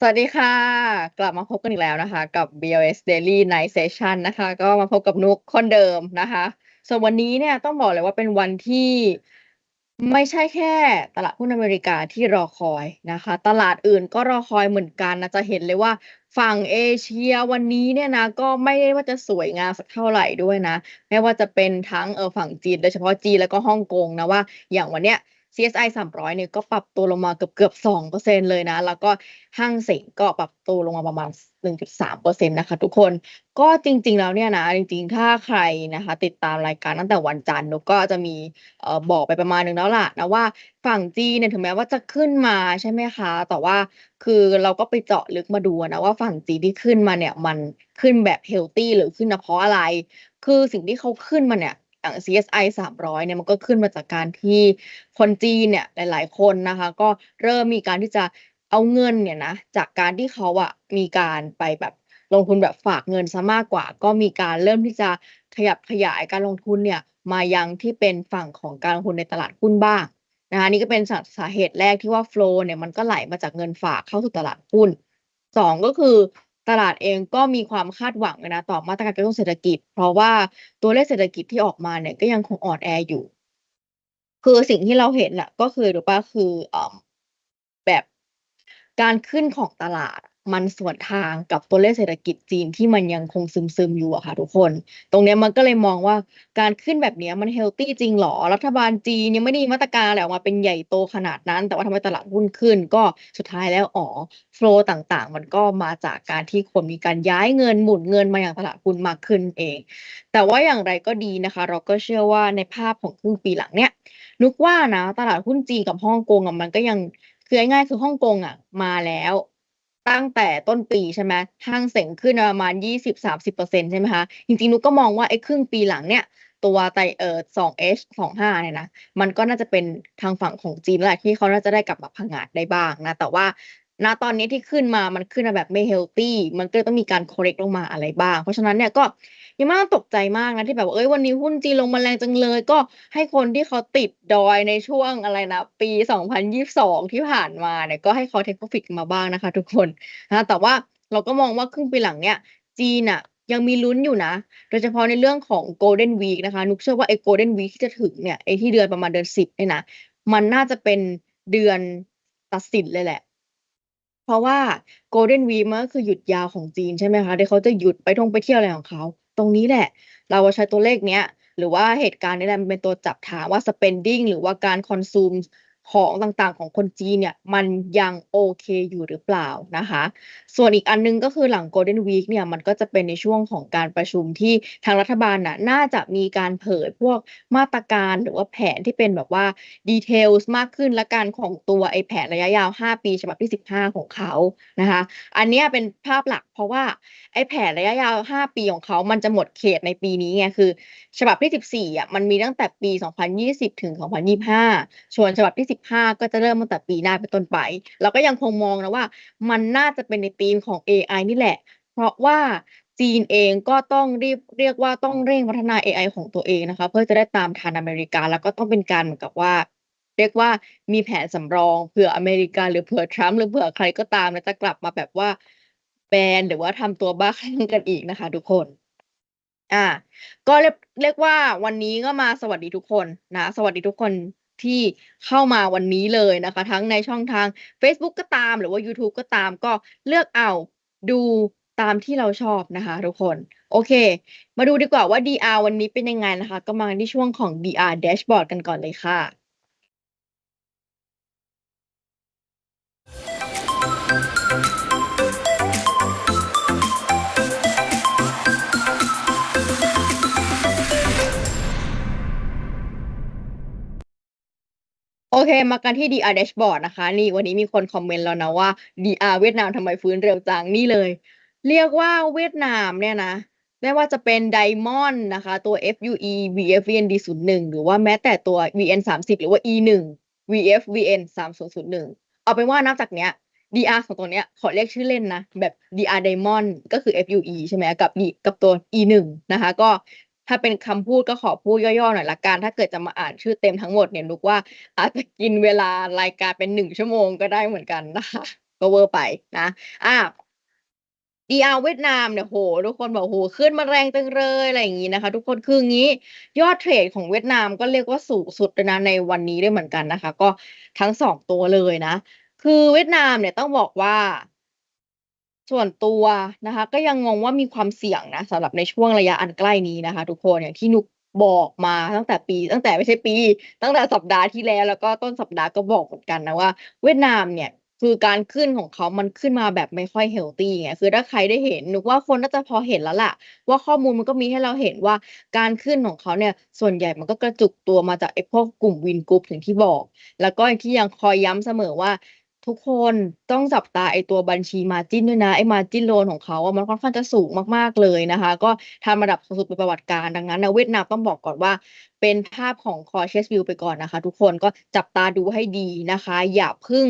สวัสดีค่ะ กลับมาพบกันอีกแล้วนะคะ กับ BLS Daily Night Session นะคะ ก็มาพบกับนุกคนเดิมนะคะ ส่วนวันนี้เนี่ยต้องบอกเลยว่าเป็นวันที่ไม่ใช่แค่ตลาดหุ้นอเมริกาที่รอคอยนะคะ ตลาดอื่นก็รอคอยเหมือนกันนะจะเห็นเลยว่าฝั่งเอเชียวันนี้เนี่ยนะก็ไม่ได้ว่าจะสวยงามสักเท่าไหร่ด้วยนะ ไม่ว่าจะเป็นทั้งเอ่อฝั่งจีนโดยเฉพาะจีนแล้วก็ฮ่องกงนะว่าอย่างวันเนี้ย CSI 300เนี่ยก็ปรับตัวลงมาเกือบๆ2%เลยนะ แล้วก็ห้างเสงก็ปรับตัวลงมาประมาณส1.3%นะคะทุกคนก็จริง ๆ แล้วเนี่ยนะ จริง ๆ ถ้าใครนะคะ ติดตามรายการตั้งแต่วันจันทร์นุก็จะมีเอ่อบอกไปประมาณนึงแล้วล่ะนะว่าฝั่งจีนเนี่ยถึงแม้ว่าจะขึ้นมาใช่ไหมคะ แต่ว่าคือเราก็ไปเจาะลึกมาดูนะว่าฝั่งจีนที่ขึ้นมาเนี่ยมันขึ้นแบบเฮลทีหรือขึ้นเพราะอะไร คือสิ่งที่เขาขึ้นมาเนี่ย อย่าง CSI 300เนี่ยมันก็ขึ้นมาจากการที่คนจีนเนี่ยหลาย ๆ คนนะคะ ก็เริ่มมีการที่จะเอาเงินเนี่ยนะจากการที่เขาอะมีการไปแบบลงทุนแบบฝากเงินเสียมากกว่า ก็มีการเริ่มที่จะขยับขยายการลงทุนเนี่ยมายังที่เป็นฝั่งของการลงทุนในตลาดหุ้นบ้างนะคะนี่ก็เป็นสาสาเหตุแรกที่ว่าโฟล์เนี่ยมันก็ไหลมาจากเงินฝากเข้าสู่ตลาดหุ้น2ก็คือ ตลาดเองก็มีความคาดหวังนะต่อมาตรการกระตุ้นเศรษฐกิจ เพราะว่าตัวเลขเศรษฐกิจที่ออกมาเนี่ยก็ยังคงอ่อนแออยู่ คือสิ่งที่เราเห็นแหละก็คือหรือเปล่าคืออแบบการขึ้นของตลาด มันสวนทางกับตัวเลขเศรษฐกิจจีนที่มันยังคงซึมๆอยู่อะค่ะทุกคน ตรงเนี้ยมันก็เลยมองว่าการขึ้นแบบนี้มันเฮลทีจริงหรอ?รัฐบาลจีนยังไม่ได้มีมาตรการอะไรออกมาเป็นใหญ่โตขนาดนั้น แต่ว่าทำไมตลาดหุ้นขึ้น ก็สุดท้ายแล้วอ๋อโฟล์ต่างๆ มันก็มาจากการที่คนมีการย้ายเงินหมุนเงินมาอยังตลาดหุ้นมากขึ้นเอง แต่ว่าอย่างไรก็ดีนะคะ เราก็เชื่อว่าในภาพของครึ่งปีหลังเนี้ยนุกว่านะตลาดหุ้นจีนกับฮ่องกงอะมันก็ยังคือง่ายๆคือฮ่องกงอะมาแล้ว ตั้งแต่ต้นปีใช่ไหมห้างเส็งขึ้นประมาณ 20-30%ใช่ไหมคะจริงๆนุกก็มองว่าไอ้ครึ่งปีหลังเนี่ยตัวไตเออรเอชสองห้าเนี่ยนะ มันก็น่าจะเป็นทางฝั่งของจีนแหละที่เขาน่าจะได้กลับมาผงาดได้บ้างนะ แต่ว่า ณตอนนี้ที่ขึ้นมามันขึ้นมาแบบไม่เฮลทีมันก็ต้องมีการคอร์เรกลงมาอะไรบ้าง เพราะฉะนั้นเนี่ยก็ยังไม่ต้องตกใจมากนะที่แบบว่าเฮ้ยวันนี้หุ้นจีนลงมาแรงจังเลย ก็ให้คนที่เขาติดดอยในช่วงอะไรนะ ปี 2022 ที่ผ่านมาเนี่ยก็ให้เขาเทกโพรฟิตกันมาบ้างนะคะทุกคนนะแต่ว่าเราก็มองว่าครึ่งปีหลังเนี่ย จีนน่ะยังมีลุ้นอยู่นะ โดยเฉพาะในเรื่องของ Golden Week นะคะ นุกเชื่อว่าไอ้ Golden Week ที่จะถึงเนี่ยไอ้ที่เดือนประมาณเดือน 10เนี่ยนะ มันน่าจะเป็นเดือนตัดสินเลยแหละ เพราะว่า Golden Week มันก็คือหยุดยาวของจีนใช่ไหมคะ ที่เขาจะหยุดไปท่องไปเที่ยวอะไรของเขา ตรงนี้แหละ เราอะใช้ตัวเลขเนี้ย หรือว่าเหตุการณ์นี้แหละมันเป็นตัวจับทางว่า spending หรือว่าการ consume ของต่างๆของคนจีนเนี่ยมันยังโอเคอยู่หรือเปล่านะคะ ส่วนอีกอันหนึ่งก็คือหลัง Golden Week เนี่ยมันก็จะเป็นในช่วงของการประชุมที่ทางรัฐบาลน่ะน่าจะมีการเผยพวกมาตรการหรือว่าแผนที่เป็นแบบว่า details มากขึ้นแล้วกันของตัวไอ้แผนระยะยาว 5 ปีฉบับที่ 15 ของเขานะคะ อันนี้เป็นภาพหลักเพราะว่าไอ้แผนระยะยาว 5 ปีของเขามันจะหมดเขตในปีนี้ไงคือ ฉบับที่ 14อะมันมีตั้งแต่ปี 2020 ถึง 2025ส่วนฉบับที่15ก็จะเริ่มตั้งแต่ปีหน้าเป็นต้นไป เราก็ยังคงมองนะว่า มันน่าจะเป็นในธีมของเอไอนี่แหละ เพราะว่าจีนเองก็ต้องรีบเรียกว่าต้องเร่งพัฒนาเอไอของตัวเองนะคะ เพื่อจะได้ตามทันอเมริกา แล้วก็ต้องเป็นการเหมือนกับว่า เรียกว่ามีแผนสำรองเผื่ออเมริกา หรือเผื่อทรัมป์หรือเผื่อใครก็ตามนะจะกลับมาแบบว่าแบนหรือว่าทำตัวบ้าคลั่งกันอีกนะคะ ทุกคนอ่า ก็เรียบเรียกว่าวันนี้ก็มาสวัสดีทุกคนนะ สวัสดีทุกคน ที่เข้ามาวันนี้เลยนะคะ ทั้งในช่องทางเฟซบุ๊กก็ตาม หรือว่ายูทูบก็ตามก็เลือกเอาดูตามที่เราชอบนะคะทุกคน โอเค มาดูดีกว่าว่า DR วันนี้เป็นยังไงนะคะ ก็มาที่ช่วงของ DR Dashboard กันก่อนเลยค่ะ โอเค มากันที่ DR Dashboard นะคะ นี่วันนี้มีคนคอมเมนต์แล้วนะว่า DR เวียดนามทำไมฟื้นเร็วจัง นี่เลย เรียกว่าเวียดนามเนี่ยนะ ไม่ว่าจะเป็น Diamond นะคะ ตัว FUE VF VND01 หรือว่าแม้แต่ตัว VN30 หรือว่า E1 VF VN3001 เอาเป็นว่านับจากเนี้ย DR ของตัวเนี้ยขอเรียกชื่อเล่นนะ แบบ DR Diamond ก็คือ FUE ใช่ไหมกับกับตัว E1 นะคะ ก็ ถ้าเป็นคำพูดก็ขอพูดย่อๆหน่อยล้วกัน ถ้าเกิดจะมาอ่านชื่อเต็มทั้งหมดเนี่ยนุกว่าอาจจะกินเวลารายการเป็น1ชั่วโมงก็ได้เหมือนกันนะคะก็เวอร์ไปนะอะ DR เวียดนามเนี่ยโหทุกคนบอกโหขึ้นมาแรงจังเลยอะไรอย่างนี้นะคะ ทุกคนคืองี้ ยอดเทรดของเวียดนามก็เรียกว่าสูงสุดนะในวันนี้ได้เหมือนกันนะคะ ก็ทั้งสองตัวเลยนะ คือเวียดนามเนี่ยต้องบอกว่า ส่วนตัวนะคะ ก็ยังงงว่ามีความเสี่ยงนะสำหรับในช่วงระยะอันใกล้นี้นะคะ ทุกคนอย่างที่นุกบอกมาตั้งแต่ปี ตั้งแต่ไม่ใช่ปี ตั้งแต่สัปดาห์ที่แล้ว แล้วก็ต้นสัปดาห์ก็บอกเหมือนกันนะว่า เวียดนามเนี่ยคือการขึ้นของเขามันขึ้นมาแบบไม่ค่อยเฮลตี้ไง คือถ้าใครได้เห็นนึกว่าคนน่าจะพอเห็นแล้วล่ะ ว่าข้อมูลมันก็มีให้เราเห็นว่าการขึ้นของเขาเนี่ย ส่วนใหญ่มันก็กระจุกตัวมาจากไอ้พวกกลุ่มวินกรุ๊ปอย่างที่บอก แล้วก็อย่างที่ยังคอยย้ำเสมอว่า ทุกคนต้องจับตาไอตัวบัญชีมาจิ้นด้วยนะไอมาจิ้นโลนของเขาอะมันค่อนข้างจะสูงมากๆเลยนะคะ ก็ทำระดับสูงสุดเป็นประวัติการดังนั้นนะเวียดนามต้องบอกก่อนว่า เป็นภาพของ cautious view ไปก่อนนะคะ ทุกคนก็จับตาดูให้ดีนะคะ อย่าเพิ่ง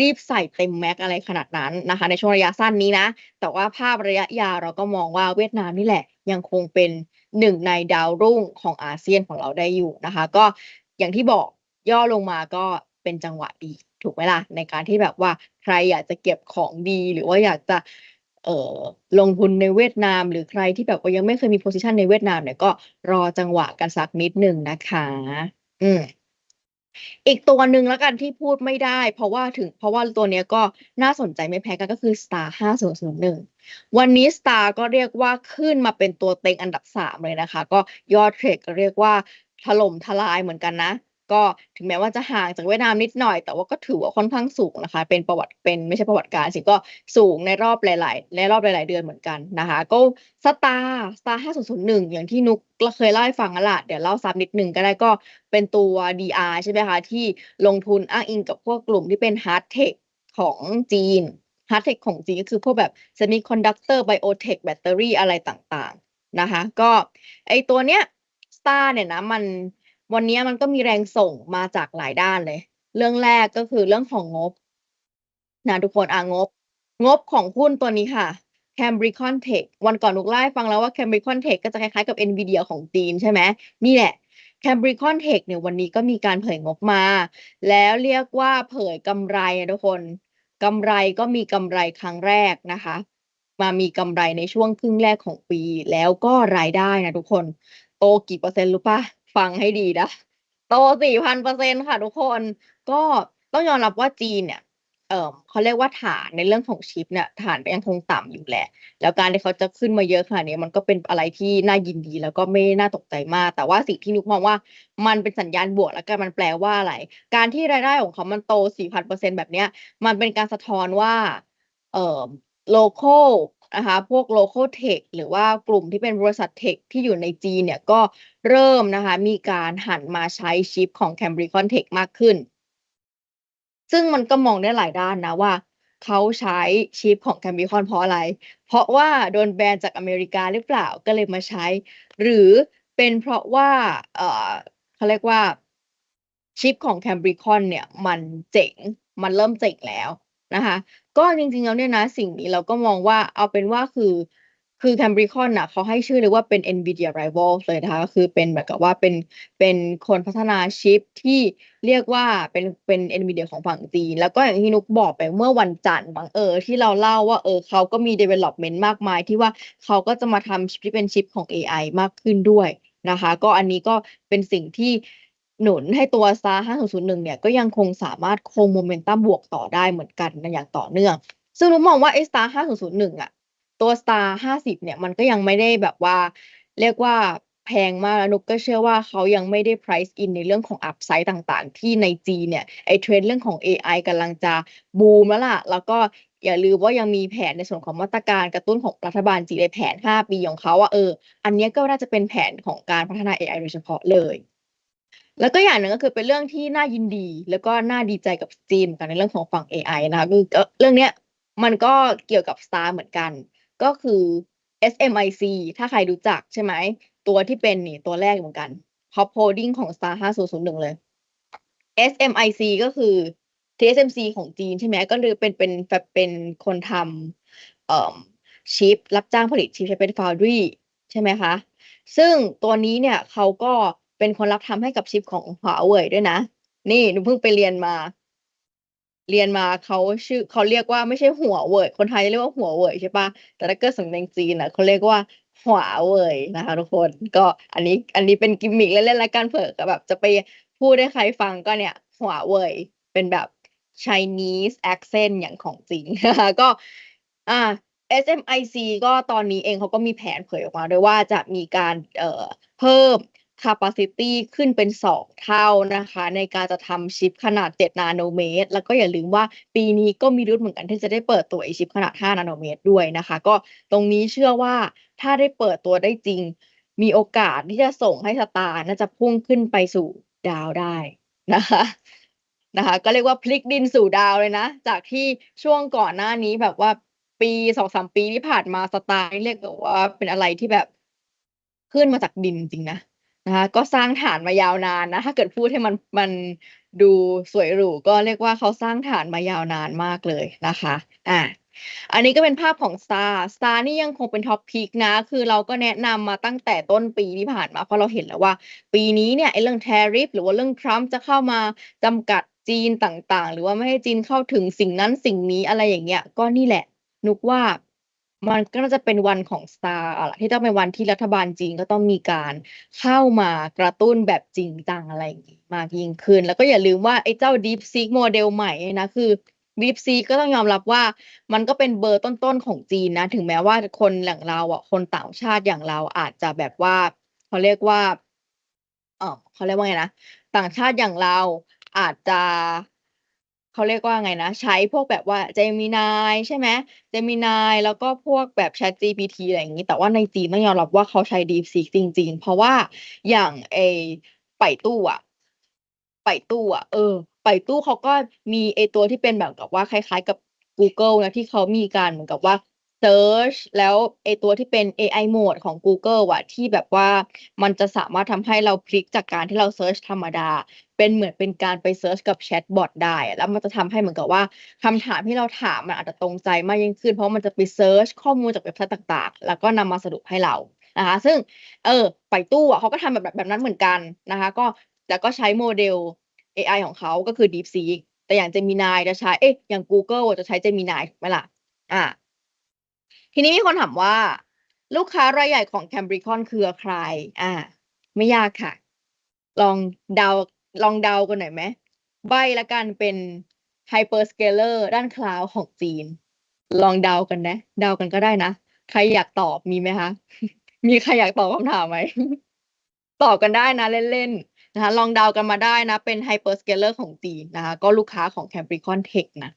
รีบใส่เต็มแม็กอะไรขนาดนั้นนะคะ ในช่วงระยะสั้นนี้นะ แต่ว่าภาพระยะยาวเราก็มองว่าเวียดนามนี่แหละ ยังคงเป็นหนึ่งในดาวรุ่งของอาเซียนของเราได้อยู่นะคะ ก็อย่างที่บอกย่อลงมาก็ เป็นจังหวะดี ถูกไหมล่ะ ในการที่แบบว่าใครอยากจะเก็บของดีหรือว่าอยากจะเออลงทุนในเวียดนาม หรือใครที่แบบว่ายังไม่เคยมีโพซิชันในเวียดนามเนี่ยก็รอจังหวะกันสักนิดหนึ่งนะคะ อืมอีกตัวหนึ่งแล้วกันที่พูดไม่ได้ เพราะว่าถึงเพราะว่าตัวเนี้ยก็น่าสนใจไม่แพ้กันก็คือ Star 5001 วันนี้ Star ก็เรียกว่าขึ้นมาเป็นตัวเต็งอันดับ 3 เลยนะคะ ก็ยอดเทรดก็เรียกว่าถล่มทลายเหมือนกันนะ ก็ถึงแม้ว่าจะห่างจากเวียดนามนิดหน่อย แต่ว่าก็ถือว่าค่อนข้างสูงนะคะ เป็นประวัติเป็นไม่ใช่ประวัติการสิก็สูงในรอบหลายๆในรอบหลาย ๆ เดือนเหมือนกันนะคะ ก็ Star Star 5001อย่างที่นุกเคยเล่าให้ฟังละเดี๋ยวเล่าซ้ำนิดหนึ่งก็ได้ก็เป็นตัว DR ใช่ไหมคะ ที่ลงทุนอ้างอิงกับพวกกลุ่มที่เป็น Hard Tech ของจีน Hard Tech ของจีนก็คือพวกแบบ Semiconductor Biotech แบตเตอรี่อะไรต่างๆนะคะ ก็ไอตัวเนี้ย Star เนี่ยนะมัน วันนี้มันก็มีแรงส่งมาจากหลายด้านเลย เรื่องแรกก็คือเรื่องของงบนะทุกคนอ่างบ งบของหุ้นตัวนี้ค่ะ Cambricon Tech วันก่อนนุกเล่ฟังแล้วว่า Cambricon Tech ก็จะคล้ายๆกับ NVIDIA ของจีนใช่ไหมนี่แหละ Cambricon Tech เนี่ยวันนี้ก็มีการเผยงบมา แล้วเรียกว่าเผยกำไรอะทุกคนกำไรก็มีกำไรครั้งแรกนะคะ มามีกำไรในช่วงครึ่งแรกของปี แล้วก็รายได้นะทุกคน โตกี่เปอร์เซ็นต์รู้ปล่า ฟังให้ดีนะโต4,000%ค่ะทุกคนก็ต้องยอมรับว่าจีนเนี่ยเอ่อเขาเรียกว่าฐานในเรื่องของชิปเนี่ยฐานยังคงต่ำอยู่แหละ แล้วการที่เขาจะขึ้นมาเยอะขนาดนี้มันก็เป็นอะไรที่น่ายินดีแล้วก็ไม่น่าตกใจมาก แต่ว่าสิ่งที่นุกมองว่ามันเป็นสัญญาณบวกแล้วกันมันแปลว่าอะไร การที่รายได้ของเขามันโต 4,000%แบบเนี้ย มันเป็นการสะท้อนว่าเอ่อ local นะคะพวก local tech หรือว่ากลุ่มที่เป็นบริษัทเทคที่อยู่ในจีนเนี่ยก็เริ่มนะคะมีการหันมาใช้ชิปของ Cambricon Tech มากขึ้น ซึ่งมันก็มองได้หลายด้านนะว่าเขาใช้ชิปของ Cambricon เพราะอะไร เพราะว่าโดนแบนจากอเมริกาหรือเปล่าก็เลยมาใช้ หรือเป็นเพราะว่าเออเขาเรียกว่าชิปของ Cambricon เนี่ยมันเจ๋ง มันเริ่มเจ๋งแล้วนะคะ ก็จริงๆแล้วเนี่ยนะ สิ่งนี้เราก็มองว่าเอาเป็นว่าคือคือ Cambricon น่ะเขาให้ชื่อเลยว่าเป็น NVIDIA rival เลยนะคะก็คือเป็นเหมือนกับว่าเป็นเป็นคนพัฒนาชิปที่เรียกว่าเป็นเป็น NVIDIA ของฝั่งจีน แล้วก็อย่างที่นุกบอกไปเมื่อวันจันทร์มั้งเออ ที่เราเล่าว่าเออเขาก็มี development มากมายที่ว่าเขาก็จะมาทำชิปที่เป็นชิปของเอไอมากขึ้นด้วยนะคะ ก็อันนี้ก็เป็นสิ่งที่ หนุนให้ตัว Star 5001 เนี่ยก็ยังคงสามารถคงโมเมนตัมบวกต่อได้เหมือนกันนะอย่างต่อเนื่อง ซึ่งนุกมองว่าไอ้ Star 5001อะตัว Star 50 เนี่ยมันก็ยังไม่ได้แบบว่า เรียกว่าแพงมากแล้วนุกก็เชื่อว่าเขายังไม่ได้ price in ในเรื่องของ upside ต่างๆ ที่ในจีเนี่ยไอ้ trend เรื่องของเอไอกำลังจะบูมแล้วล่ะ แล้วก็อย่าลืมว่ายังมีแผนในส่วนของมาตรการกระตุ้นของรัฐบาลจีนในแผน 5 ปีของเขาอะเออ อันเนี้ยก็น่าจะเป็นแผนของการพัฒนาเอไอโดยเฉพาะเลย แล้วก็อย่างหนึ่งก็คือเป็นเรื่องที่น่ายินดี แล้วก็น่าดีใจกับจีนกันในเรื่องของฝั่งเอไอนะคะคือเรื่องเนี้ยมันก็เกี่ยวกับ Star เหมือนกัน ก็คือ SMIC ถ้าใครรู้จักใช่ไหม ตัวที่เป็นนี่ตัวแรกเหมือนกัน Top Holding ของ Star 5001 เลย SMIC ก็คือ TSMC ของจีนใช่ไหมก็คือเป็นเป็นเป็นคนทำเอ่อชิป รับจ้างผลิตชิปใช้เป็น Foundry ใช่ไหมคะ ซึ่งตัวนี้เนี่ยเขาก็ เป็นคนรับทำให้กับชิปของ Huawei ด้วยนะ นี่หนุกเพิ่งไปเรียนมา เรียนมาเขาชื่อเขาเรียกว่าไม่ใช่หัวเว่ยคนไทยเรียกว่าหัวเว่ยใช่ปะแต่ถ้าเกิดสำเนียงจีนอะเขาเรียกว่าหัวเว่ยนะคะทุกคนก็อันนี้อันนี้เป็นกิมมิคเล่นๆแล้วกันเผื่อกับแบบ จะไปพูดให้ใครฟังก็เนี่ยหัวเว่ยเป็นแบบ Chinese accent อย่างของจริงนะคะก็อ่า SMIC ก็ตอนนี้เองเขาก็มีแผนเผยออกมาด้วยว่าจะมีการเอ่อเพิ่ม capacity ขึ้นเป็น 2 เท่านะคะ ในการจะทำชิปขนาด 7 นาโนเมตร แล้วก็อย่าลืมว่าปีนี้ก็มีรุ่นเหมือนกันที่จะได้เปิดตัวไอชิปขนาด 5 นาโนเมตรด้วยนะคะ ก็ตรงนี้เชื่อว่าถ้าได้เปิดตัวได้จริง มีโอกาสที่จะส่งให้สตาร์น่าจะพุ่งขึ้นไปสู่ดาวได้นะคะนะคะก็เรียกว่าพลิกดินสู่ดาวเลยนะ จากที่ช่วงก่อนหน้านี้แบบว่าปีสองสามปีที่ผ่านมาสตาร์เรียกว่าเป็นอะไรที่แบบขึ้นมาจากดินจริงนะ นะคะก็สร้างฐานมายาวนานนะ ถ้าเกิดพูดให้มันมันดูสวยหรูก็เรียกว่าเขาสร้างฐานมายาวนานมากเลยนะคะอ่าอันนี้ก็เป็นภาพของ Star Star นี่ยังคงเป็นท็อปพิกนะ คือเราก็แนะนำมาตั้งแต่ต้นปีที่ผ่านมา เพราะเราเห็นแล้วว่า ปีนี้เนี่ยไอ้เรื่อง tariff หรือว่าเรื่องทรัมป์จะเข้ามาจำกัดจีนต่างๆ หรือว่าไม่ให้จีนเข้าถึงสิ่งนั้นสิ่งนี้อะไรอย่างเงี้ย ก็นี่แหละ นุกว่า มันก็น่าจะเป็นวันของ Star อะล่ะที่ต้องเป็นวันที่รัฐบาลจีนก็ต้องมีการเข้ามากระตุ้นแบบจริงจังอะไรอย่างงี้มากยิ่งขึ้น แล้วก็อย่าลืมว่าไอ้เจ้า DeepSeek โมเดลใหม่นะคือ DeepSeek ก็ต้องยอมรับว่ามันก็เป็นเบอร์ต้นๆของจีนนะ ถึงแม้ว่าคนอย่างเราอะคนต่างชาติอย่างเราอาจจะแบบว่าเขาเรียกว่าเออเขาเรียกว่าไงนะต่างชาติอย่างเราอาจจะ เขาเรียกว่าไงนะ ใช้พวกแบบว่า Gemini ใช่ไหม Gemini แล้วก็พวกแบบ ChatGPT อะไรอย่างนี้ แต่ว่าในจีนต้องยอมรับว่าเขาใช้ DeepSeek จริง ๆ เพราะว่าอย่างไอไปตู้อะไปตู้อะเออ ไปตู้เขาก็มีไอตัวที่เป็นแบบกับว่าคล้าย ๆ กับ Google นะที่เขามีการเหมือนกับว่า Search แล้วไอตัวที่เป็น AI mode ของ Google อะที่แบบว่ามันจะสามารถทำให้เราพลิกจากการที่เรา Search ธรรมดา เป็นเหมือนเป็นการไป Search กับแชทบอทได้ แล้วมันจะทำให้เหมือนกับว่าคำถามที่เราถามมันอาจจะตรงใจมากยิ่งขึ้น เพราะมันจะไป Search ข้อมูลจากเว็บไซต์ต่างๆ แล้วก็นำมาสรุปให้เรานะคะ ซึ่งเออไปตู้อะเขาก็ทำแบบแบบแบบนั้นเหมือนกันนะคะ ก็แล้วก็ใช้โมเดล AI ของเขาก็คือ DeepSeek แต่อย่าง Gemini จะใช้เอ๊ะอย่าง Google จะใช้ Gemini ถูกไหมล่ะอ่า ทีนี้มีคนถามว่า ลูกค้ารายใหญ่ของ Cambricon คือใคร อ่า ไม่ยากค่ะ ลองเดาลองเดากันหน่อยไหมใบแล้วกันเป็น Hyperscaler ด้านคลาวด์ของจีน ลองเดากันนะ เดากันก็ได้นะ ใครอยากตอบมีไหมคะ มีใครอยากตอบคำถามไหม ตอบกันได้นะเล่นๆนะคะ ลองเดากันมาได้นะ เป็น Hyperscaler ของจีนนะคะ ก็ลูกค้าของ Cambricon Tech นะ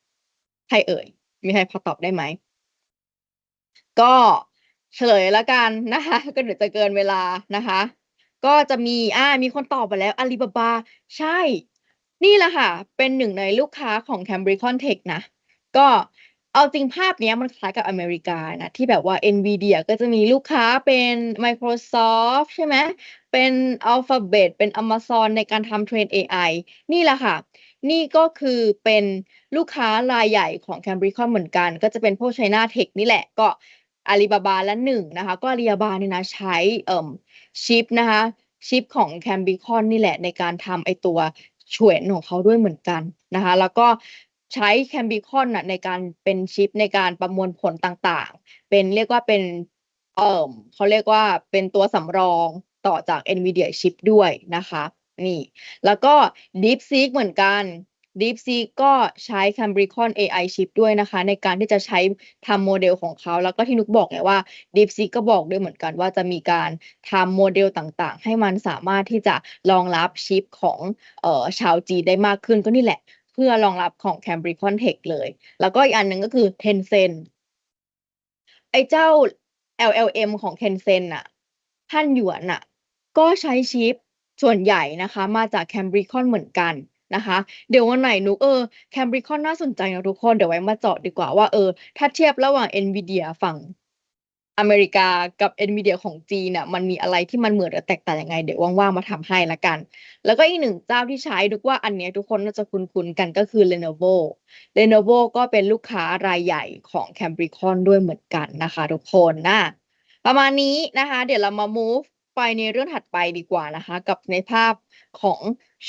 ใครเอ่ย มีใครพอตอบได้ไหม ก็เฉลยแล้วกันนะคะ ก็เดี๋ยวจะเกินเวลานะคะ ก็จะมีอ่ามีคนตอบมาแล้ว Alibaba ใช่ นี่แหละค่ะ เป็นหนึ่งในลูกค้าของ Cambricon Tech นะ ก็เอาจริงภาพนี้มันคล้ายกับอเมริกานะที่แบบว่า NVIDIA ก็จะมีลูกค้าเป็น Microsoft ใช่ไหมเป็น Alphabet เป็น Amazon ในการทำเทรน AI นี่แหละค่ะ นี่ก็คือเป็นลูกค้ารายใหญ่ของ Cambricon เหมือนกัน ก็จะเป็นพวก China Tech นี่แหละก็ Alibaba ละหนึ่งนะคะ ก็ Alibaba เนี่ยนะใช้เอ่อชิปนะคะชิปของ Cambricon นี่แหละในการทำไอตัวเฉวนของเขาด้วยเหมือนกันนะคะ แล้วก็ใช้ Cambricon น่ะในการเป็นชิปในการประมวลผลต่างๆ เป็นเรียกว่าเป็นเอ่อเขาเรียกว่าเป็นตัวสำรองต่อจาก NVIDIA ชิปด้วยนะคะ นี่ แล้วก็ DeepSeek เหมือนกัน DeepSeek ก็ใช้ Cambricon AI ชิปด้วยนะคะ ในการที่จะใช้ทำโมเดลของเขา แล้วก็ที่นุกบอกไงว่า DeepSeek ก็บอกด้วยเหมือนกันว่าจะมีการทำโมเดลต่างๆ ให้มันสามารถที่จะรองรับชิปของเอ่อชาวจีนได้มากขึ้นก็นี่แหละ เพื่อรองรับของ Cambricon Tech เลย แล้วก็อีกอันหนึ่งก็คือ Tencent ไอ้เจ้า LLM ของ Tencent น่ะฮั่นหยวนน่ะก็ใช้ชิป ส่วนใหญ่นะคะมาจาก Cambricon เหมือนกันนะคะ เดี๋ยววันไหนนุกเออ Cambricon น่าสนใจนะทุกคน เดี๋ยวไว้มาเจาะดีกว่าว่าเออถ้าเทียบระหว่าง NVIDIA ฝั่งอเมริกากับ NVIDIA ของจีนน่ะมันมีอะไรที่มันเหมือนหรือแตกต่างยังไง เดี๋ยวว่างๆมาทำให้ล้วกัน แล้วก็อีกหนึ่งเจ้าที่ใช้นุกว่าอันนี้ทุกคนน่าจะคุ้นๆกันก็คือ Lenovo Lenovo ก็เป็นลูกค้ารายใหญ่ของ Cambricon ด้วยเหมือนกันนะคะทุกคนนะประมาณนี้นะคะ เดี๋ยวเรามา move ไปในเรื่องถัดไปดีกว่านะคะ กับในภาพของ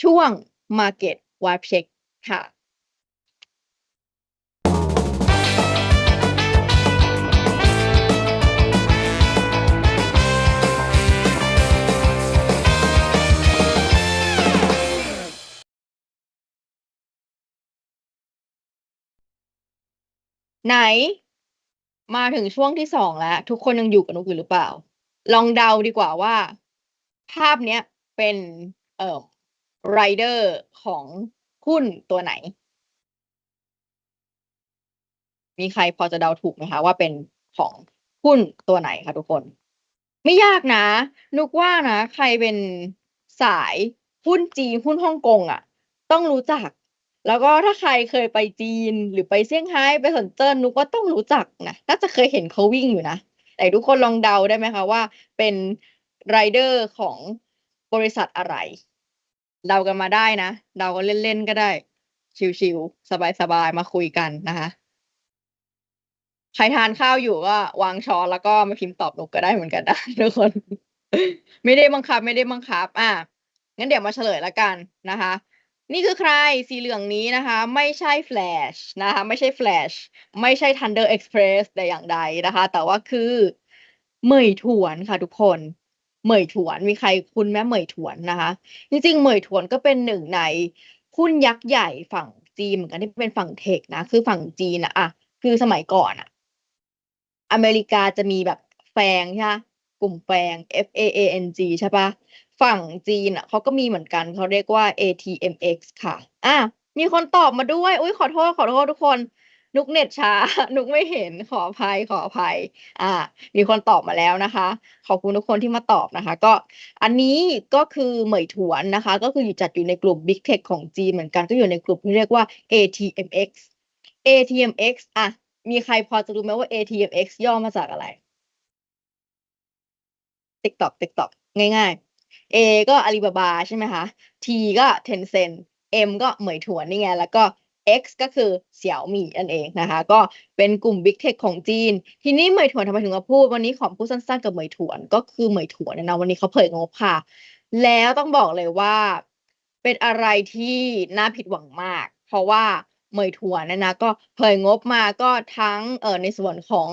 ช่วง Market Wipe Check ค่ะไหน มาถึงช่วงที่สองแล้ว ทุกคนยังอยู่กับนุกอยู่หรือเปล่า ลองเดาดีกว่าว่า ภาพเนี้ยเป็นเอ่อไรเดอร์ของหุ้นตัวไหน มีใครพอจะเดาถูกไหมคะ ว่าเป็นของหุ้นตัวไหนคะทุกคน ไม่ยากนะนุกว่านะ ใครเป็นสายหุ้นจีนหุ้นฮ่องกงอะต้องรู้จัก แล้วก็ถ้าใครเคยไปจีนหรือไปเซี่ยงไฮ้ไปเซินเจิ้นนุกว่าต้องรู้จักนะน่าจะเคยเห็นเขาวิ่งอยู่นะ แต่ทุกคนลองเดาได้ไหมคะว่าเป็นไรเดอร์ของบริษัทอะไร เดากันมาได้นะ เดากันเล่นๆก็ได้ ชิวๆสบายๆ มาคุยกันนะคะ ใครทานข้าวอยู่ก็วางช้อนแล้วก็มาพิมพ์ตอบนุกก็ได้เหมือนกันนะทุกคน ไม่ได้บังคับไม่ได้บังคับ อะงั้นเดี๋ยวมาเฉลยแล้วกันนะคะ นี่คือใครสีเหลืองนี้นะคะ ไม่ใช่ Flash นะคะไม่ใช่ Flash ไม่ใช่ Thunder Express แต่อย่างใดนะคะ แต่ว่าคือเหมยถวนค่ะทุกคนเหมยถวนมีใครคุ้นไหมเหมยถวนนะคะ จริงๆเหมยถวนก็เป็นหนึ่งในหุ้นยักษ์ใหญ่ฝั่งจีนเหมือนกันที่เป็นฝั่งเทคนะคือฝั่งจีนอะอะคือสมัยก่อนอะอเมริกาจะมีแบบแฟงใช่ไหมกลุ่มแฟง F A A N G ใช่ปะ ฝั่งจีนอะเขาก็มีเหมือนกันเขาเรียกว่า ATMX ค่ะ อะมีคนตอบมาด้วย อุ้ยขอโทษขอโทษทุกคน นุกเน็ตช้า นุกไม่เห็นขออภัยขออภัย อ่า มีคนตอบมาแล้วนะคะ ขอบคุณทุกคนที่มาตอบนะคะ ก็อันนี้ก็คือเหมยถวนนะคะ ก็คืออยู่จัดอยู่ในกลุ่ม Big Tech ของจีนเหมือนกันก็อยู่ในกลุ่มที่เรียกว่า ATMX ATMX อะ มีใครพอจะรู้ไหมว่า ATMX ย่อมาจากอะไร TikTok TikTok ง่ายๆ A ก็อาลีบาบาใช่ไหมคะ T ก็ Tencent M ก็เหมยถวนนี่ไง แล้วก็ X ก็คือเสี่ยวหมี่นั่นเองนะคะ ก็เป็นกลุ่ม Big Tech ของจีน ทีนี้เหมยถวนทำไมถึงมาพูด วันนี้ขอพูดสั้นๆกับเหมยถวนก็คือเหมยถวนเนี่ยนะวันนี้เขาเผยงบค่ะ แล้วต้องบอกเลยว่า เป็นอะไรที่น่าผิดหวังมาก เพราะว่า เหมยถวนเนี่ยนะก็เผยงบมาก็ทั้งเอ่อในส่วนของ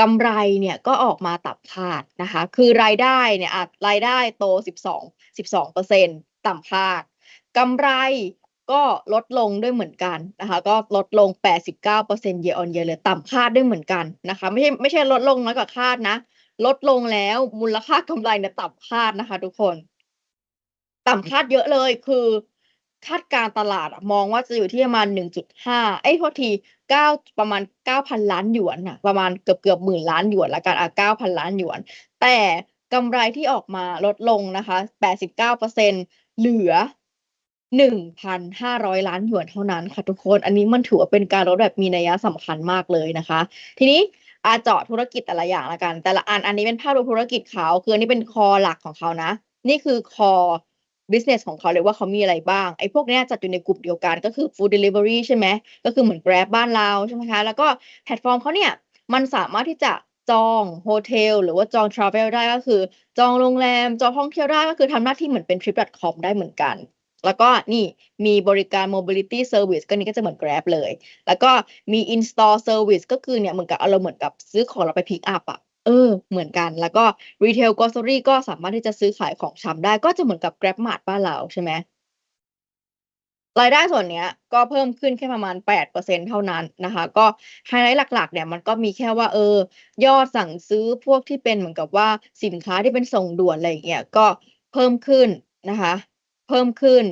กำไรเนี่ยก็ออกมาต่ำคาดนะคะ คือรายได้เนี่ยอะรายได้โต 12 12เปอร์เซ็นต์ต่ำคาดกำไรก็ลดลงด้วยเหมือนกันนะคะก็ลดลง 89เปอร์เซ็นต์ year on year เลยต่ำคาดด้วยเหมือนกันนะคะไม่ใช่ไม่ใช่ลดลงน้อยกว่าคาดนะ ลดลงแล้วมูลค่ากำไรเนี่ยต่ำคาดนะคะ ทุกคน ต่ำคาดเยอะเลยคือ คาดการตลาดมองว่าจะอยู่ที่ประมาณ 1.5 เอ้ยโทษที 9 ประมาณ 9,000 ล้านหยวนน่ะประมาณเกือบเกือบหมื่นล้านหยวนล้วกันอะ9,000 ล้านหยวน แต่กำไรที่ออกมาลดลงนะคะ 89เปอร์เซ็นต์เหลือ 1,500 ล้านหยวนเท่านั้นค่ะทุกคน อันนี้มันถือว่าเป็นการลดแบบมีนัยสำคัญมากเลยนะคะ ทีนี้อาเจาะธุรกิจแต่ละอย่างละกัน แต่ละอันอันนี้เป็นภาพรวมธุรกิจเขาคืออันนี้เป็นคอหลักของเขานะ นี่คือคอ business ของเขาเลยว่าเขามีอะไรบ้าง ไอ้พวกนี้จัดอยู่ในกลุ่มเดียวกันก็คือ food delivery ใช่ไหมก็คือเหมือน Grab บ้านเราใช่ไหมคะ แล้วก็แพลตฟอร์มเขาเนี่ยมันสามารถที่จะจองโฮเทลหรือว่าจอง travel ได้ก็คือ จองโรงแรม จองท่องเที่ยวได้ก็คือทำหน้าที่เหมือนเป็น trip.com ได้เหมือนกัน แล้วก็นี่มีบริการ mobility service ก็นี่ก็จะเหมือน Grab เลย แล้วก็มี in-store service ก็คือเนี่ยเหมือนกับเราเหมือนกับซื้อของเราไป pick up อะ เออ เหมือนกัน แล้วก็ retail grocery ก็สามารถที่จะซื้อขายของชำได้ ก็จะเหมือนกับ GrabMart บ้านเราใช่ไหมรายได้ส่วนเนี้ยก็เพิ่มขึ้นแค่ประมาณ 8%เท่านั้นนะคะ ก็ไฮไลท์หลักๆ เนี่ยมันก็มีแค่ว่าเออยอดสั่งซื้อพวกที่เป็นเหมือนกับว่าสินค้าที่เป็นส่งด่วนอะไรอย่างเงี้ยก็เพิ่มขึ้นนะคะ เพิ่มขึ้น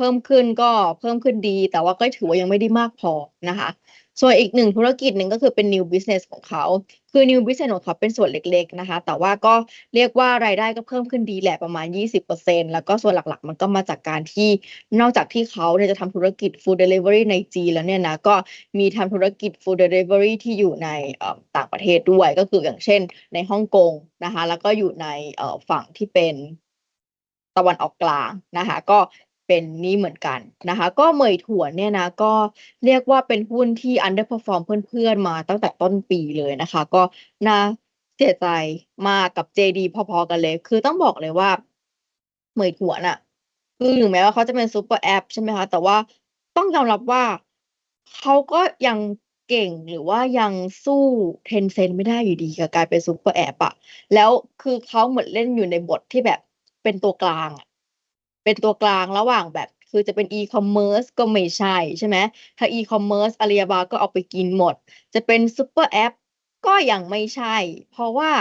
พิ่มขึ้นก็เพิ่มขึ้นดี แต่ว่าก็ถือว่ายังไม่ได้มากพอนะคะ ส่วนอีกหนึ่งธุรกิจหนึ่งก็คือเป็น new business ของเขา คือ new business ของเขาเป็นส่วนเล็กๆนะคะ แต่ว่าก็เรียกว่ารายได้ก็เพิ่มขึ้นดีแหละประมาณ 20%แล้วก็ส่วนหลักๆ มันก็มาจากการที่นอกจากที่เขาเนี่ยจะทำธุรกิจ food delivery ในจีแล้วเนี่ยนะ ก็มีทำธุรกิจ food delivery ที่อยู่ในต่างประเทศด้วย ก็คืออย่างเช่น ในฮ่องกงนะคะ แล้วก็อยู่ในฝั่งที่เป็นตะวันออกกลางนะคะ ก็ เป็นนี่เหมือนกันนะคะ ก็เหมยถั่วเนี่ยนะก็เรียกว่าเป็นหุ้นที่ underperform เพื่อนๆมาตั้งแต่ต้นปีเลยนะคะ ก็น่าเสียใจมากกับ JD พอๆกันเลย คือต้องบอกเลยว่าเหมยถั่วน่ะ คือถึงแม้ว่าเขาจะเป็นซูเปอร์แอปใช่ไหมคะแต่ว่าต้องยอมรับว่าเขาก็ยังเก่งหรือว่ายังสู้ Tencent ไม่ได้อยู่ดีกับการเป็นซูเปอร์แอปอะแล้วคือเขาเหมือนเล่นอยู่ในบทที่แบบเป็นตัวกลางอะ เป็นตัวกลางระหว่างแบบคือจะเป็น e-commerce ก็ไม่ใช่ใช่ไหมถ้า e-commerce Alibaba ก็เอาไปกินหมด จะเป็นซุปเปอร์แอปก็ยังไม่ใช่ เพราะว่า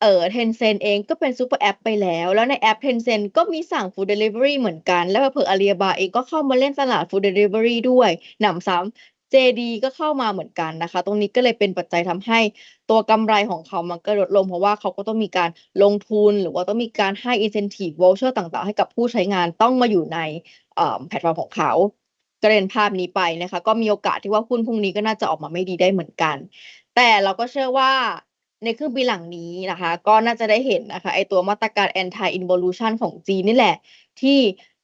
เอ่อ Tencent เองก็เป็นซุปเปอร์แอปไปแล้ว แล้วในแอป Tencent ก็มีสั่ง Food Delivery เหมือนกัน แล้วเผลอๆ Alibaba เองก็เข้ามาเล่นตลาด Food Delivery ด้วยหนำซ้ำ JD ก็เข้ามาเหมือนกันนะคะ ตรงนี้ก็เลยเป็นปัจจัยทำให้ตัวกำไรของเขามันก็ลดลง เพราะว่าเขาก็ต้องมีการลงทุน หรือว่าต้องมีการให้ incentive voucher ต่างๆ ให้กับผู้ใช้งานต้องมาอยู่ในแพลตฟอร์มของเขาก็เลยเห็นภาพนี้ไปนะคะ ก็มีโอกาสที่ว่าหุ้นพรุ่งนี้ก็น่าจะออกมาไม่ดีได้เหมือนกัน แต่เราก็เชื่อว่าในครึ่งปีหลังนี้นะคะ ก็น่าจะได้เห็นนะคะไอ้ตัวมาตรการ anti involution ของจีนนี่แหละ ที่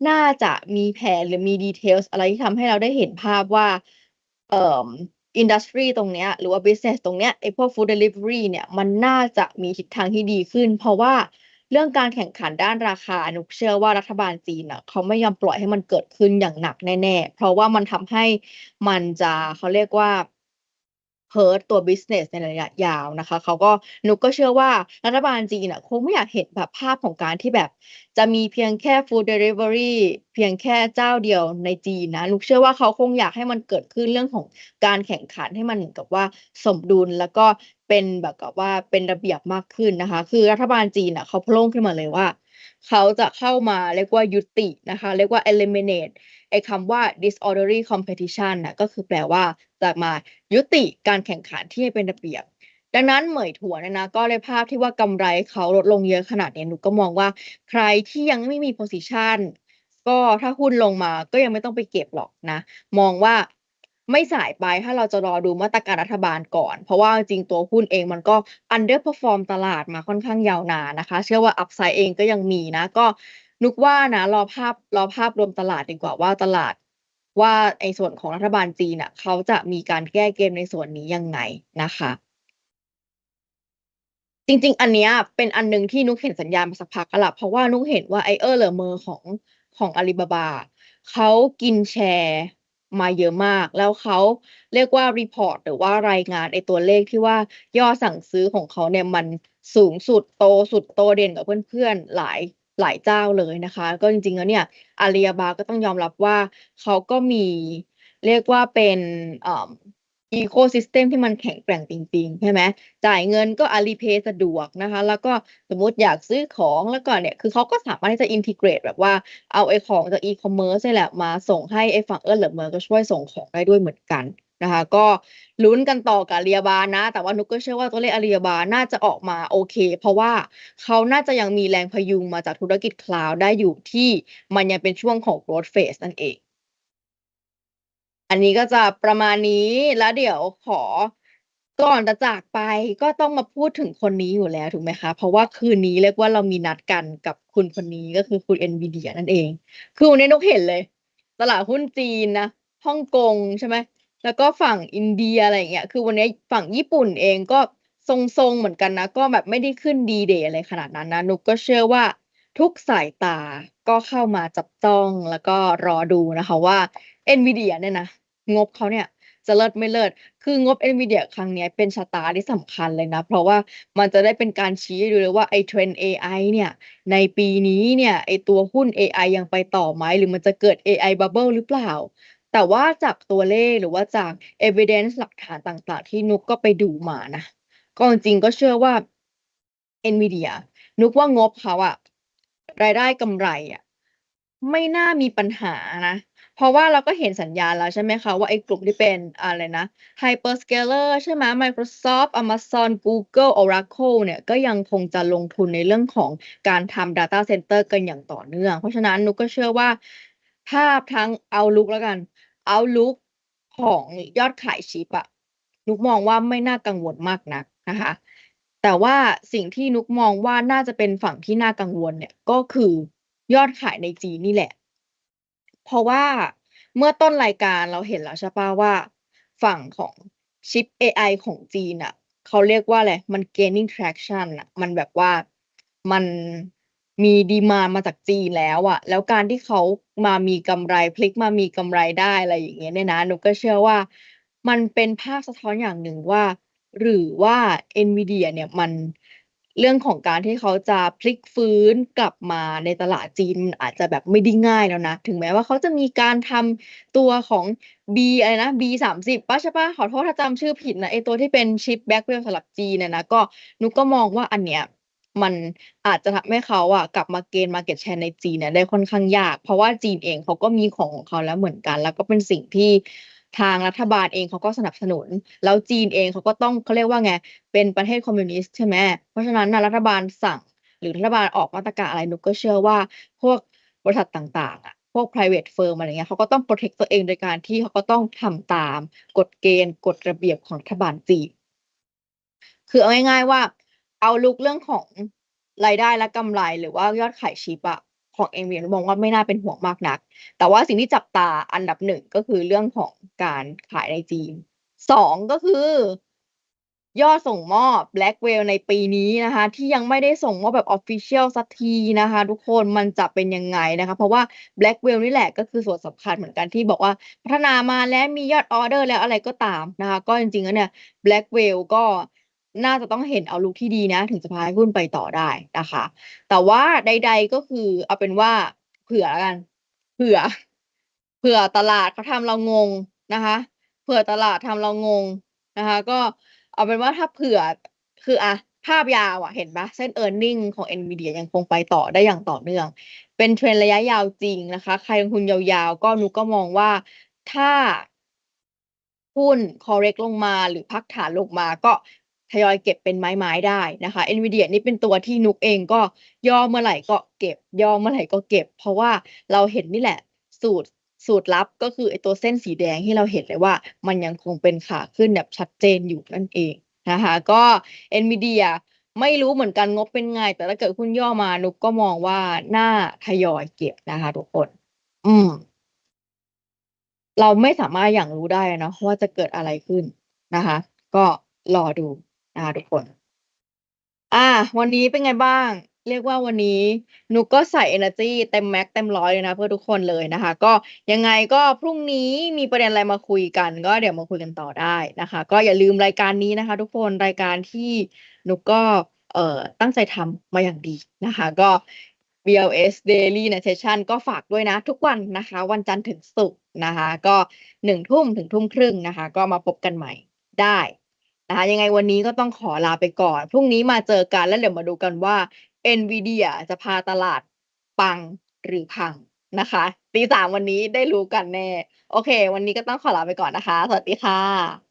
น่าจะมีแผนหรือมี details อะไรที่ทำให้เราได้เห็นภาพว่า เอ่ออินดัสทรีตรงเนี้ยหรือว่าบิสเนสตรงเนี้ยไอพวกฟู้ดเดลิเวอรี่เนี่ยมันน่าจะมีทิศทางที่ดีขึ้น เพราะว่าเรื่องการแข่งขันด้านราคาหนุกเชื่อว่ารัฐบาลจีนอะเขาไม่ยอมปล่อยให้มันเกิดขึ้นอย่างหนักแน่ ๆ เพราะว่ามันทำให้มันจะเขาเรียกว่า hurt ตัวบิสเนสในระยะยาวนะคะเขาก็นุกก็เชื่อว่ารัฐบาลจีนน่ะคงไม่อยากเห็นแบบภาพของการที่แบบ จะมีเพียงแค่ Food Delivery เพียงแค่เจ้าเดียวในจีนนะนุกเชื่อว่าเขาคงอยากให้มันเกิดขึ้นเรื่องของการแข่งขันให้มันเหมือนกับว่าสมดุลแล้วก็เป็นแบบกับว่าเป็นระเบียบมากขึ้นนะคะ คือรัฐบาลจีนน่ะเขาพล่งขึ้นมาเลยว่า เขาจะเข้ามาเรียกว่ายุตินะคะ เรียกว่า eliminate ไอ้คำว่า disorderly competition น่ะก็คือแปลว่าจะมายุติการแข่งขันที่ไม่เป็นระเบียบ ดังนั้นเหมยถั่วเนี่ยนะก็ในภาพที่ว่ากำไรเขาลดลงเยอะขนาดนี้หนุกก็มองว่าใครที่ยังไม่มีโพซิชันก็ถ้าหุ้นลงมาก็ยังไม่ต้องไปเก็บหรอกนะ มองว่า ไม่สายไปถ้าเราจะรอดูมาตรการรัฐบาลก่อน เพราะว่าจริงตัวหุ้นเองมันก็ underperform ตลาดมาค่อนข้างยาวนานนะคะ เชื่อว่า upside เองก็ยังมีนะ ก็นุกว่านะ รอภาพรอภาพรวมตลาดดีกว่าว่าตลาด ว่าไอ้ส่วนของรัฐบาลจีนน่ะเขาจะมีการแก้เกมในส่วนนี้ยังไงนะคะจริง ๆ อันเนี้ยเป็นอันหนึ่งที่นุกเห็นสัญญาณมาสักพักแล้วเพราะว่านุกเห็นว่าไอเอ้อเหล่อเมอร์ของของ Alibaba อะเขากินแชร์ มาเยอะมาก แล้วเขาเรียกว่ารีพอร์ตหรือว่ารายงานไอตัวเลขที่ว่ายอดสั่งซื้อของเขาเนี่ยมันสูงสุดโตสุดโตเด่นกับเพื่อนๆหลายหลายเจ้าเลยนะคะ ก็จริงๆแล้วเนี่ยอารียาบาก็ต้องยอมรับว่าเขาก็มีเรียกว่าเป็น อ่อ ecosystem ที่มันแข็งแกร่งจริง ๆ ใช่ไหมจ่ายเงินก็ Alipay สะดวกนะคะ แล้วก็สมมติอยากซื้อของแล้วก็เนี่ย คือเขาก็สามารถที่จะ integrate แบบว่าเอาไอ้ของจาก e-commerce นี่แหละมาส่งให้ไอ้ฝั่งเอ้อเหล่อเมอก็ช่วยส่งของได้ด้วยเหมือนกันนะคะ ก็ลุ้นกันต่อกับ Alibaba นะ แต่ว่านุกก็เชื่อว่าตัวเลข Alibaba น่าจะออกมาโอเค เพราะว่าเขาน่าจะยังมีแรงพยุงมาจากธุรกิจ Cloud ได้อยู่ที่มันยังเป็นช่วงของ growth phase นั่นเอง อันนี้ก็จะประมาณนี้แล้วเดี๋ยวขอก่อนจะจากไปก็ต้องมาพูดถึงคนนี้อยู่แล้วถูกไหมคะ เพราะว่าคืนนี้เรียกว่าเรามีนัดกันกับคุณคนนี้ก็คือคุณ NVIDIA นั่นเอง คือวันนี้นุกเห็นเลย ตลาดหุ้นจีนนะฮ่องกงใช่ไหมแล้วก็ฝั่งอินเดียอะไรอย่างเงี้ยคือวันนี้ฝั่งญี่ปุ่นเองก็ทรงๆเหมือนกันนะ ก็แบบไม่ได้ขึ้นดีเดย์อะไรขนาดนั้นนะนุกก็เชื่อว่าทุกสายตาก็เข้ามาจับจ้องแล้วก็รอดูนะคะว่า NVIDIA เนี่ยนะงบเขาเนี่ยจะเลิศไม่เลิศ คืองบ NVIDIA ครั้งนี้เป็นชะตาที่สำคัญเลยนะ เพราะว่ามันจะได้เป็นการชี้ให้ดูเลยว่าไอ้ trend เอไอเนี่ย ในปีนี้เนี่ย ไอ้ตัวหุ้นเอไอยังไปต่อไหม หรือมันจะเกิด AI Bubble หรือเปล่า แต่ว่าจากตัวเลขหรือว่าจาก evidence หลักฐานต่างๆ ที่นุกก็ไปดูมานะ ก็จริงก็เชื่อว่า NVIDIA นุกว่างบเขาอะรายได้กำไรอะไม่น่ามีปัญหานะ เพราะว่าเราก็เห็นสัญญาณแล้วใช่ไหมคะว่าไอ้กลุ่มที่เป็นอะไรนะ Hyperscaler ใช่ไหม Microsoft Amazon Google Oracle เนี่ยก็ยังคงจะลงทุนในเรื่องของการทำ Data Center กันอย่างต่อเนื่อง เพราะฉะนั้นนุกก็เชื่อว่า ภาพทั้ง outlook แล้วกัน outlook ของยอดขายชิปอะนุกมองว่าไม่น่ากังวลมากนักนะคะ แต่ว่าสิ่งที่นุกมองว่าน่าจะเป็นฝั่งที่น่ากังวลเนี่ยก็คือยอดขายในจีนนี่แหละ เพราะว่าเมื่อต้นรายการเราเห็นแล้วใช่ปล่าว่า ฝั่งของชิปเอไอของจีนน่ะเขาเรียกว่าอะไร มัน gaining traction น่ะมันแบบว่ามันมี demand มาจากจีนแล้วอะแล้วการที่เขามามีกำไรพลิกมามีกำไรได้อะไรอย่างเงี้ยเนี่ยนะนุกก็เชื่อว่า มันเป็นภาพสะท้อนอย่างหนึ่งว่า หรือว่า NVIDIA เนี่ยมัน เรื่องของการที่เขาจะพลิกฟื้นกลับมาในตลาดจีนอาจจะแบบไม่ได้ง่ายแล้วนะ ถึงแม้ว่าเขาจะมีการทำตัวของ B อะไรนะ B30 ป่ะใช่ป่ะขอโทษถ้าจำชื่อผิดนะไอตัวที่เป็นชิปแบ็กเวลสำหรับจีนเนี่ยนะก็นุกก็มองว่าอันเนี้ยมันอาจจะทำให้เขาอะกลับมาเกณฑ์มาเก็ตแชร์ในจีนเนี่ยได้ค่อนข้างยาก เพราะว่าจีนเองเขาก็มีของของเขาแล้วเหมือนกัน แล้วก็เป็นสิ่งที่ ทางรัฐบาลเองเขาก็สนับสนุน แล้วจีนเองเขาก็ต้องเขาเรียกว่าไง เป็นประเทศคอมมิวนิสต์ใช่ไหมเพราะฉะนั้นนะรัฐบาลสั่ง หรือรัฐบาลออกมาตรการอะไรนุกก็เชื่อว่าพวกบริษัทต่างๆอะพวก private firm อะไรเงี้ยเขาก็ต้อง protect ตัวเองโดยการที่เขาก็ต้องทำตามกฎเกณฑ์กฎระเบียบของรัฐบาลจีน คือเอาง่ายๆว่า เอาลุกเรื่องของรายได้และกำไรหรือว่ายอดขายชิปอะ ของเอ็มวีมองว่าไม่น่าเป็นห่วงมากนัก แต่ว่าสิ่งที่จับตาอันดับหนึ่งก็คือเรื่องของการขายในจีนสองก็คือยอดส่งมอบ Blackwell ในปีนี้นะคะ ที่ยังไม่ได้ส่งมอบแบบ Official สักทีนะคะ ทุกคนมันจะเป็นยังไงนะคะ เพราะว่า Blackwell นี่แหละก็คือส่วนสำคัญเหมือนกันที่บอกว่าพัฒนามาแล้วมียอดออเดอร์แล้วอะไรก็ตามนะคะ ก็จริงๆแล้วเนี่ย Blackwell ก็ น่าจะต้องเห็นเอาลุกที่ดีนะ ถึงจะพาให้หุ้นไปต่อได้นะคะ แต่ว่าใด ๆก็คือเอาเป็นว่าเผื่อแล้วกัน เผื่อ เผื่อตลาดเขาทำเรางงนะคะ เผื่อตลาดทำเรางงนะคะ ก็เอาเป็นว่าถ้าเผื่อคืออะภาพยาวอะเห็นปะเส้น e a r n i n g ของ NVIDIA ยังคงไปต่อได้อย่างต่อเนื่อง เป็นเทรนระยะยาวจริงนะคะ ใครลงทุนยาวๆ ก็นุกก็มองว่าถ้าหุ้น correct ลงมาหรือพักฐานลงมาก็ ทยอยเก็บเป็นไม้ๆได้นะคะ NVIDIA นี่เป็นตัวที่นุกเองก็ย่อเมื่อไหร่ก็เก็บ ย่อเมื่อไหร่ก็เก็บ เพราะว่าเราเห็นนี่แหละสูตรสูตรลับก็คือไอตัวเส้นสีแดงที่เราเห็นเลยว่า มันยังคงเป็นขาขึ้นแบบชัดเจนอยู่นั่นเองนะคะก็ NVIDIA ไม่รู้เหมือนกันงบเป็นไง แต่ถ้าเกิดหุ้นย่อมานุกก็มองว่าหน่าทยอยเก็บนะคะทุกคน อืม เราไม่สามารถอย่างรู้ได้เนาะว่าจะเกิดอะไรขึ้นนะคะ ก็รอดู นะคะทุกคน อ่า วันนี้เป็นไงบ้าง เรียกว่าวันนี้นุกก็ใส่ energy เต็มแม็กเต็มร้อยเลยนะ เพื่อทุกคนเลยนะคะ ก็ยังไงก็พรุ่งนี้มีประเด็นอะไรมาคุยกัน ก็เดี๋ยวมาคุยกันต่อได้นะคะ ก็อย่าลืมรายการนี้นะคะ ทุกคนรายการที่นุกก็เอ่อตั้งใจทำมาอย่างดีนะคะ ก็ BLS Daily n a t i o n ก็ฝากด้วยนะ ทุกวันนะคะ วันจันทร์ถึงศุกร์นะคะ ก็หนึ่งทุ่มถึงทุ่มครึ่งนะคะ ก็มาพบกันใหม่ได้ นะคะยังไงวันนี้ก็ต้องขอลาไปก่อน พรุ่งนี้มาเจอกันแล้วเดี๋ยวมาดูกันว่า NVIDIA จะพาตลาดปังหรือพังนะคะตีสามวันนี้ได้รู้กันแน่ โอเค วันนี้ก็ต้องขอลาไปก่อนนะคะ สวัสดีค่ะ